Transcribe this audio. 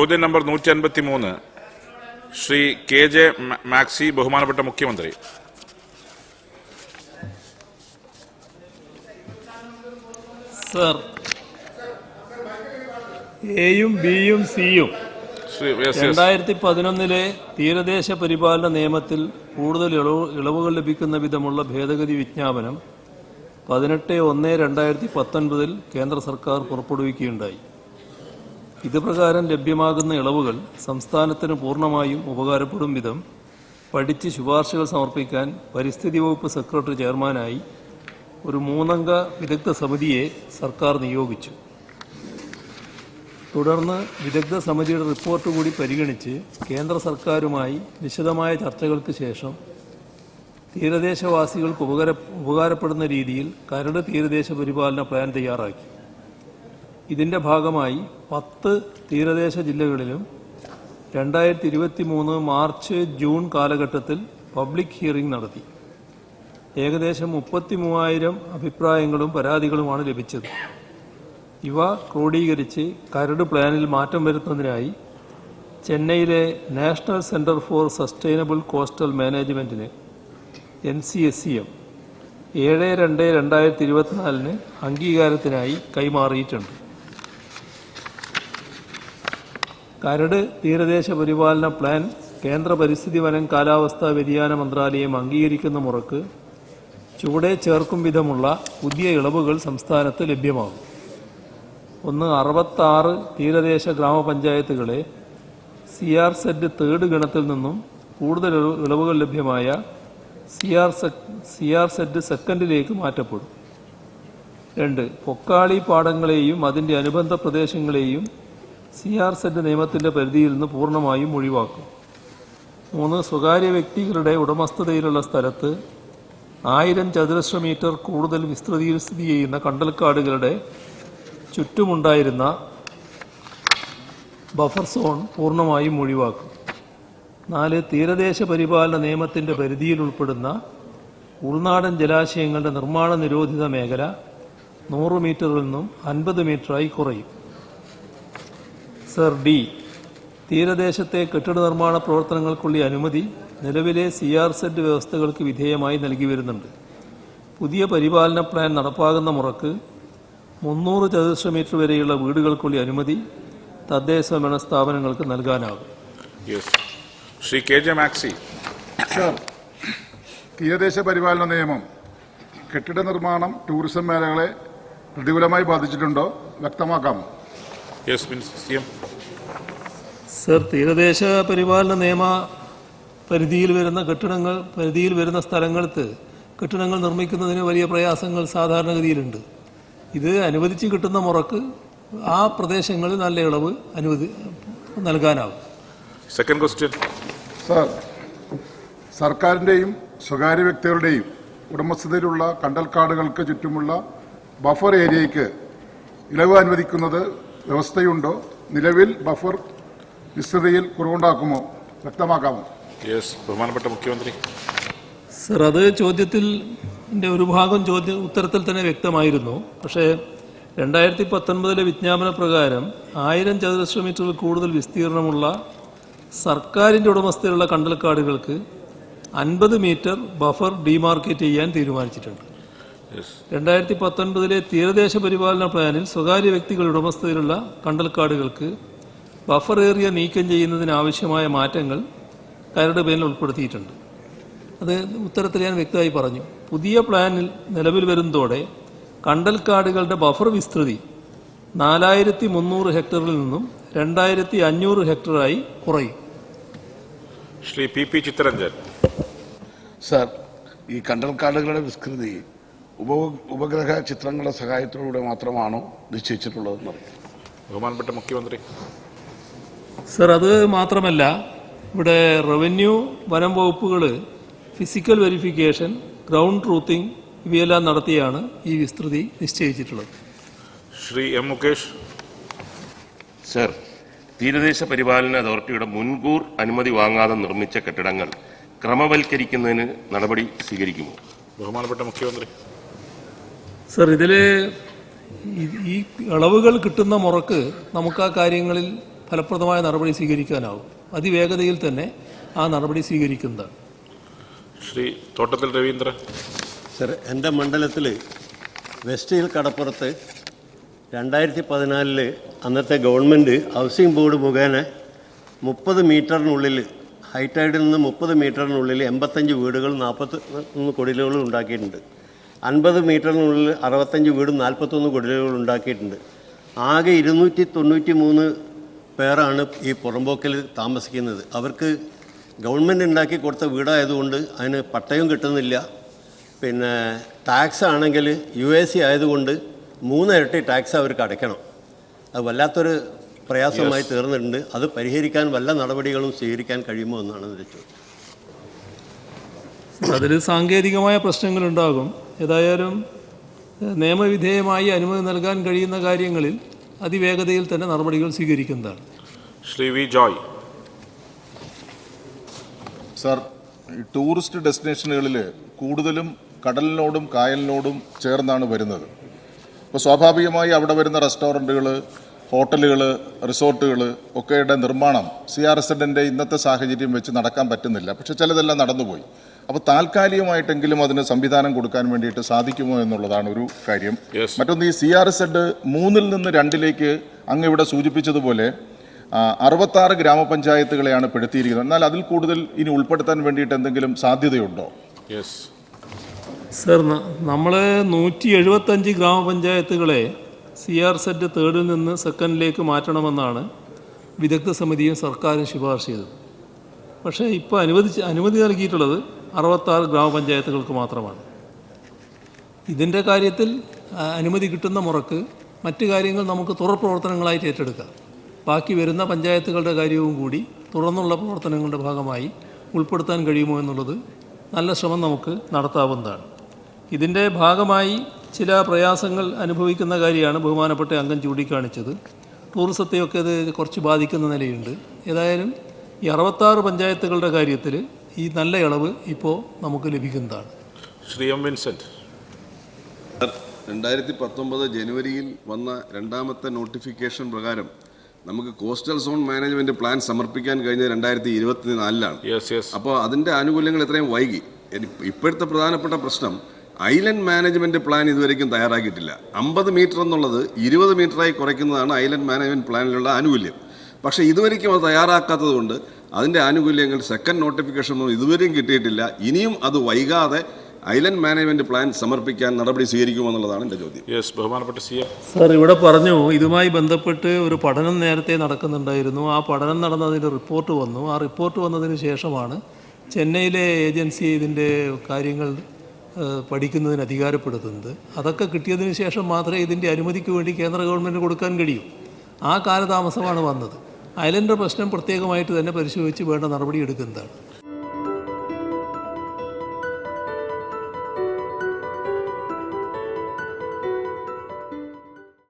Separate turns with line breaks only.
ചോദ്യം നമ്പർ നൂറ്റി അൻപത്തി മൂന്ന് ശ്രീ കെ ജെ മാക്സി ബഹുമാനപ്പെട്ട മുഖ്യമന്ത്രി.
സർ എയും ബിയും സിയും. രണ്ടായിരത്തി പതിനൊന്നിലെ തീരദേശ പരിപാലന നിയമത്തിൽ കൂടുതൽ ഇളവ് ഇളവുകൾ ലഭിക്കുന്ന വിധമുള്ള ഭേദഗതി വിജ്ഞാപനം പതിനെട്ട് ഒന്ന് രണ്ടായിരത്തി പത്തൊൻപതിൽ കേന്ദ്ര സർക്കാർ പുറപ്പെടുവിക്കുകയുണ്ടായി. ഇത് പ്രകാരം ലഭ്യമാകുന്ന ഇളവുകൾ സംസ്ഥാനത്തിന് പൂർണമായും ഉപകാരപ്പെടും വിധം പഠിച്ച് ശുപാർശകൾ സമർപ്പിക്കാൻ പരിസ്ഥിതി വകുപ്പ് സെക്രട്ടറി ചെയർമാനായി ഒരു മൂന്നംഗ വിദഗ്ധ സമിതിയെ സർക്കാർ നിയോഗിച്ചു. തുടർന്ന് വിദഗ്ധ സമിതിയുടെ റിപ്പോർട്ട് കൂടി പരിഗണിച്ച് കേന്ദ്ര സർക്കാരുമായി വിശദമായ ചർച്ചകൾക്ക് ശേഷം തീരദേശവാസികൾക്ക് ഉപകാര ഉപകാരപ്പെടുന്ന രീതിയിൽ കരട് തീരദേശ പരിപാലന പ്ലാൻ തയ്യാറാക്കി. ഇതിന്റെ ഭാഗമായി പത്ത് തീരദേശ ജില്ലകളിലും രണ്ടായിരത്തി ഇരുപത്തി മൂന്ന് മാർച്ച് ജൂൺ കാലഘട്ടത്തിൽ പബ്ലിക് ഹിയറിംഗ് നടത്തി. ഏകദേശം മുപ്പത്തി മൂവായിരം അഭിപ്രായങ്ങളും പരാതികളുമാണ് ലഭിച്ചത്. ഇവ ക്രോഡീകരിച്ച് കരട് പ്ലാനിൽ മാറ്റം വരുത്തുന്നതിനായി ചെന്നൈയിലെ national centre for sustainable coastal മാനേജ്മെന്റിന് N C S C M ഏഴ് രണ്ട് രണ്ടായിരത്തി ഇരുപത്തിനാലിന് അംഗീകാരത്തിനായി കൈമാറിയിട്ടുണ്ട്. കരട് തീരദേശ പരിപാലന പ്ലാൻ കേന്ദ്ര പരിസ്ഥിതി വനം കാലാവസ്ഥാ വ്യതിയാന മന്ത്രാലയം അംഗീകരിക്കുന്ന മുറക്ക് ചുവടെ ചേർക്കും വിധമുള്ള പുതിയ ഇളവുകൾ സംസ്ഥാനത്ത് ലഭ്യമാകും. ഒന്ന് അറുപത്താറ് തീരദേശ ഗ്രാമപഞ്ചായത്തുകളെ സി ആർ സെഡ് തേർഡ് ഗണത്തിൽ നിന്നും കൂടുതൽ ഇളവ് ഇളവുകൾ ലഭ്യമായ C R C R Z സെക്കൻഡിലേക്ക് മാറ്റപ്പെടും. രണ്ട് പൊക്കാളി പാടങ്ങളെയും അതിന്റെ അനുബന്ധ പ്രദേശങ്ങളെയും സി ആർ സെഡ് നിയമത്തിന്റെ പരിധിയിൽ നിന്ന് പൂർണമായും ഒഴിവാക്കും. മൂന്ന് സ്വകാര്യ വ്യക്തികളുടെ ഉടമസ്ഥതയിലുള്ള സ്ഥലത്ത് ആയിരം ചതുരശ്ര മീറ്റർ കൂടുതൽ വിസ്തൃതിയിൽ സ്ഥിതി ചെയ്യുന്ന കണ്ടൽക്കാടുകളുടെ ചുറ്റുമുണ്ടായിരുന്ന ബഫർ സോൺ പൂർണമായും ഒഴിവാക്കും. നാല് തീരദേശ പരിപാലന നിയമത്തിന്റെ പരിധിയിൽ ഉൾപ്പെടുന്ന ഉൾനാടൻ ജലാശയങ്ങളുടെ നിർമ്മാണ നിരോധിത മേഖല നൂറ് മീറ്ററിൽ നിന്നും അൻപത് മീറ്ററായി കുറയും. സർ ഡി തീരദേശത്തെ കെട്ടിട നിർമ്മാണ പ്രവർത്തനങ്ങൾക്കുള്ള അനുമതി നിലവിലെ സി ആർ സെഡ് വ്യവസ്ഥകൾക്ക് വിധേയമായി നൽകി വരുന്നുണ്ട്. പുതിയ പരിപാലന പ്ലാൻ നടപ്പാകുന്ന മുറക്ക് മുന്നൂറ് ചതുരശ്ര മീറ്റർ വരെയുള്ള വീടുകൾക്കുള്ള അനുമതി തദ്ദേശ ഭരണ സ്ഥാപനങ്ങൾക്ക് നൽകാനാകും.
Yes. Shri K J Maxi.
Sir തീരദേശ പരിപാലന നിയമം കെട്ടിട നിർമ്മാണം ടൂറിസം മേഖലകളെ പ്രതികൂലമായി ബാധിച്ചിട്ടുണ്ടോ? വ്യക്തമാക്കാമോ
സർ തീരദേശ പരിപാലന നിയമ പരിധിയിൽ വരുന്ന കെട്ടിടങ്ങൾ പരിധിയിൽ വരുന്ന സ്ഥലങ്ങൾക്ക് കെട്ടിടങ്ങൾ നിർമ്മിക്കുന്നതിന് വലിയ പ്രയാസങ്ങൾ സാധാരണഗതിയിലുണ്ട്. ഇത് അനുവദിച്ച് കിട്ടുന്ന മുറക്ക് ആ പ്രദേശങ്ങളിൽ നല്ല ഇളവ് അനുവദി നൽകാനാവും.
സെക്കൻഡ് ക്വസ്റ്റ്യൻ
സാർ സർക്കാരിന്റെയും സ്വകാര്യ വ്യക്തികളുടെയും ഉടമസ്ഥതയിലുള്ള കണ്ടൽക്കാടുകൾക്ക് ചുറ്റുമുള്ള ബഫർ ഏരിയയ്ക്ക് ഇളവ് അനുവദിക്കുന്നത് വ്യവസ്ഥയുണ്ടോ? നിലവിൽ ബഫർ വിസ്തൃതിയിൽ കുറവുണ്ടാക്കുമോ വ്യക്തമാക്കാമോ?
യെസ് ബഹുമാനപ്പെട്ട മുഖ്യമന്ത്രി.
സർ അത് ചോദ്യത്തിൽ ഒരു ഭാഗം ചോദ്യ ഉത്തരത്തിൽ തന്നെ വ്യക്തമായിരുന്നു. പക്ഷേ രണ്ടായിരത്തി പത്തൊൻപതിലെ വിജ്ഞാപന പ്രകാരം ആയിരം ചതുരശ്ര മീറ്ററിൽ കൂടുതൽ വിസ്തീർണമുള്ള സർക്കാരിന്റെ ഉടമസ്ഥയിലുള്ള കണ്ടൽക്കാടുകൾക്ക് അൻപത് മീറ്റർ ബഫർ ഡിമാർക്കേറ്റ് ചെയ്യാൻ തീരുമാനിച്ചിട്ടുണ്ട്. രണ്ടായിരത്തി പത്തൊൻപതിലെ തീരദേശ പരിപാലന പ്ലാനിൽ സ്വകാര്യ വ്യക്തികളുടെ ഉടമസ്ഥയിലുള്ള കണ്ടൽക്കാടുകൾക്ക് ബഫർ ഏറിയ നീക്കം ചെയ്യുന്നതിനാവശ്യമായ മാറ്റങ്ങൾ കരട് പ്ലാനിൽ ഉൾപ്പെടുത്തിയിട്ടുണ്ട്. അത് ഉത്തരത്തിൽ ഞാൻ വ്യക്തമായി പറഞ്ഞു. പുതിയ പ്ലാനിൽ നിലവിൽ വരുന്നതോടെ കണ്ടൽക്കാടുകളുടെ ബഫർ വിസ്തൃതി നാലായിരത്തി മുന്നൂറ് ഹെക്ടറിൽ നിന്നും രണ്ടായിരത്തി അഞ്ഞൂറ് ഹെക്ടറായി കുറയും.
Shri P P Chittaranjan.
Sir ഈ കണ്ടൽക്കാടുകളുടെ വിസ്തൃതി ഉപ ഉപഗ്രഹ ചിത്രങ്ങളുടെ സഹായത്തോടെ മാത്രമാണോ നിശ്ചയിച്ചിട്ടുള്ളതെന്ന് അറിയാം.
ബഹുമാനപ്പെട്ട മുഖ്യമന്ത്രി.
സർ അത് മാത്രമല്ല ഇവിടെ റവന്യൂ വനം വകുപ്പുകൾ ഫിസിക്കൽ വെരിഫിക്കേഷൻ ഗ്രൗണ്ട് ട്രൂത്തിങ് ഇവയെല്ലാം നടത്തിയാണ് ഈ വിസ്തൃതി നിശ്ചയിച്ചിട്ടുള്ളത്.
ശ്രീ എം മുകേഷ്.
സർ തീരദേശ പരിപാലന അതോറിറ്റിയുടെ മുൻകൂർ അനുമതി വാങ്ങാതെ നിർമ്മിച്ച കെട്ടിടങ്ങൾ ക്രമവൽക്കരിക്കുന്നതിന് നടപടി സ്വീകരിക്കുമോ?
ബഹുമാനപ്പെട്ട മുഖ്യമന്ത്രി.
സർ ഇതിൽ ഈ ഇളവുകൾ കിട്ടുന്ന മുറക്ക് നമുക്ക് ആ കാര്യങ്ങളിൽ ഫലപ്രദമായ നടപടി സ്വീകരിക്കാനാവും. അതിവേഗതയിൽ തന്നെ ആ നടപടി സ്വീകരിക്കുന്നതാണ്
ശ്രീ തോട്ടത്തിൽ രവീന്ദ്ര.
സർ എന്റെ മണ്ഡലത്തിൽ വെസ്റ്റ് ഹിൽ കടപ്പുറത്ത് രണ്ടായിരത്തി പതിനാലിൽ അന്നത്തെ ഗവൺമെന്റ് ഹൗസിംഗ് ബോർഡ് മുഖേന മുപ്പത് മീറ്ററിനുള്ളിൽ ഹൈറ്റൈഡിൽ നിന്ന് മുപ്പത് മീറ്ററിനുള്ളിൽ എൺപത്തഞ്ച് വീടുകൾ നാൽപ്പത്തി മൂന്ന് കൊടിലുകൾ ഉണ്ടാക്കിയിട്ടുണ്ട്. അൻപത് മീറ്ററിനുള്ളിൽ അറുപത്തഞ്ച് വീടും നാൽപ്പത്തൊന്ന് കുടിലുകൾ ഉണ്ടാക്കിയിട്ടുണ്ട്. ആകെ ഇരുന്നൂറ്റി തൊണ്ണൂറ്റി മൂന്ന് പേരാണ് ഈ പുറമ്പോക്കിൽ താമസിക്കുന്നത്. അവർക്ക് ഗവൺമെന്റ് ഉണ്ടാക്കി കൊടുത്ത വീടായതുകൊണ്ട് അതിന് പട്ടയം കിട്ടുന്നില്ല. പിന്നെ ടാക്സ് ആണെങ്കിൽ യു എ സി ആയതുകൊണ്ട് മൂന്നിരട്ടി ടാക്സ് അവർക്ക് അടയ്ക്കണം. അത് വല്ലാത്തൊരു പ്രയാസമായി തീർന്നിട്ടുണ്ട്. അത് പരിഹരിക്കാൻ വല്ല നടപടികളും സ്വീകരിക്കാൻ കഴിയുമോ എന്നാണ് ചോദ്യം.
അതിൽ സാങ്കേതികമായ പ്രശ്നങ്ങളുണ്ടാകും ഏതായാലും നിയമവിധേയമായി അനുമതി നൽകാൻ കഴിയുന്ന കാര്യങ്ങളിൽ അതിവേഗതയിൽ തന്നെ നടപടികൾ സ്വീകരിക്കുന്നതാണ്.
ശ്രീ വി ജോയ്.
സർ ഈ ടൂറിസ്റ്റ് ഡെസ്റ്റിനേഷനുകളിൽ കൂടുതലും കടലിനോടും കായലിനോടും ചേർന്നാണ് വരുന്നത്. അപ്പോൾ സ്വാഭാവികമായി അവിടെ വരുന്ന റെസ്റ്റോറന്റുകൾ ഹോട്ടലുകൾ റിസോർട്ടുകൾ ഒക്കെയുടെ നിർമ്മാണം സി ആർ എസ് എഡിന്റെ ഇന്നത്തെ സാഹചര്യം വെച്ച് നടക്കാൻ പറ്റുന്നില്ല. പക്ഷേ ചിലതെല്ലാം നടന്നുപോയി. അപ്പോൾ താൽക്കാലികമായിട്ടെങ്കിലും അതിന് സംവിധാനം കൊടുക്കാൻ വേണ്ടിയിട്ട് സാധിക്കുമോ എന്നുള്ളതാണ് ഒരു കാര്യം. മറ്റൊന്ന് ഈ സി ആർ എസ് എഡ് മൂന്നിൽ നിന്ന് രണ്ടിലേക്ക് അങ്ങ് ഇവിടെ സൂചിപ്പിച്ചതുപോലെ അറുപത്താറ് ഗ്രാമപഞ്ചായത്തുകളെയാണ് പെടുത്തിയിരിക്കുന്നത്. എന്നാൽ അതിൽ കൂടുതൽ ഇനി ഉൾപ്പെടുത്താൻ വേണ്ടിയിട്ട് എന്തെങ്കിലും സാധ്യതയുണ്ടോ?
യെസ്
സർ നമ്മൾ നൂറ്റി എഴുപത്തഞ്ച് ഗ്രാമപഞ്ചായത്തുകളെ സി ആർ സെറ്റ് തേർഡിൽ നിന്ന് സെക്കൻഡിലേക്ക് മാറ്റണമെന്നാണ് വിദഗ്ധ സമിതിയും സർക്കാരും ശുപാർശ ചെയ്തത്. പക്ഷേ ഇപ്പോൾ അനുവദിച്ച് അനുമതി നൽകിയിട്ടുള്ളത് അറുപത്താറ് ഗ്രാമപഞ്ചായത്തുകൾക്ക് മാത്രമാണ്. ഇതിന്റെ കാര്യത്തിൽ അനുമതി കിട്ടുന്ന മുറക്ക് മറ്റു കാര്യങ്ങൾ നമുക്ക് തുറ പ്രവർത്തനങ്ങളായിട്ട് ഏറ്റെടുക്കാം. ബാക്കി വരുന്ന പഞ്ചായത്തുകളുടെ കാര്യവും കൂടി തുടർന്നുള്ള പ്രവർത്തനങ്ങളുടെ ഭാഗമായി ഉൾപ്പെടുത്താൻ കഴിയുമോ എന്നുള്ളത് നല്ല ശ്രമം നമുക്ക് നടത്താവുന്നതാണ്. ഇതിന്റെ ഭാഗമായി ചില പ്രയാസങ്ങൾ അനുഭവിക്കുന്ന കാര്യമാണ് ബഹുമാനപ്പെട്ട അംഗം ചൂണ്ടിക്കാണിച്ചത്. ടൂറിസത്തെയൊക്കെ അത് കുറച്ച് ബാധിക്കുന്ന നിലയുണ്ട്. ഏതായാലും ഈ അറുപത്താറ് പഞ്ചായത്തുകളുടെ കാര്യത്തിൽ ഈ നല്ല ഇളവ് ഇപ്പോൾ നമുക്ക് ലഭിക്കുന്നതാണ്.
Shri M Vincent.
രണ്ടായിരത്തി പത്തൊമ്പത് ജനുവരിയിൽ വന്ന രണ്ടാമത്തെ നോട്ടിഫിക്കേഷൻ പ്രകാരം നമുക്ക് കോസ്റ്റൽ സോൺ മാനേജ്മെന്റ് പ്ലാൻ സമർപ്പിക്കാൻ കഴിഞ്ഞ രണ്ടായിരത്തി ഇരുപത്തി
നാലിലാണ് യെസ്
അപ്പോൾ അതിന്റെ ആനുകൂല്യങ്ങൾ ഇത്രയും വൈകി. ഇപ്പോഴത്തെ പ്രധാനപ്പെട്ട പ്രശ്നം ഐലൻഡ് മാനേജ്മെന്റ് പ്ലാൻ ഇതുവരെയും തയ്യാറാക്കിയിട്ടില്ല. അമ്പത് മീറ്റർ എന്നുള്ളത് ഇരുപത് മീറ്ററായി കുറയ്ക്കുന്നതാണ് ഐലൻഡ് മാനേജ്മെന്റ് പ്ലാനിലുള്ള ആനുകൂല്യം. പക്ഷേ ഇതുവരെയ്ക്കും അത് തയ്യാറാക്കാത്തത് അതിന്റെ ആനുകൂല്യങ്ങൾ സെക്കൻഡ് നോട്ടിഫിക്കേഷൻ ഒന്നും ഇതുവരെയും കിട്ടിയിട്ടില്ല. ഇനിയും അത് വൈകാതെ ഐലൻഡ് മാനേജ്മെന്റ് പ്ലാൻ സമർപ്പിക്കാൻ നടപടി സ്വീകരിക്കുമെന്നുള്ളതാണ് എന്റെ ചോദ്യം.
യെസ് ബഹുമാനപ്പെട്ട സി എം
സാർ ഇവിടെ പറഞ്ഞു ഇതുമായി ബന്ധപ്പെട്ട് ഒരു പഠനം നേരത്തെ നടക്കുന്നുണ്ടായിരുന്നു. ആ പഠനം നടന്നതിന്റെ റിപ്പോർട്ട് വന്നു. ആ റിപ്പോർട്ട് വന്നതിന് ശേഷമാണ് ചെന്നൈയിലെ ഏജൻസി ഇതിന്റെ കാര്യങ്ങൾ പഠിക്കുന്നതിന് അധികാരപ്പെടുത്തുന്നത്. അതൊക്കെ കിട്ടിയതിന് ശേഷം മാത്രമേ ഇതിന്റെ അനുമതിക്ക് വേണ്ടി കേന്ദ്ര ഗവൺമെന്റ് കൊടുക്കാൻ കഴിയൂ. ആ കാലതാമസമാണ് വന്നത്. ഐലൻഡ് പ്രശ്നം പ്രത്യേകമായിട്ട് തന്നെ പരിശോധിച്ച് വേണ്ട നടപടി എടുക്കുന്നതാണ്.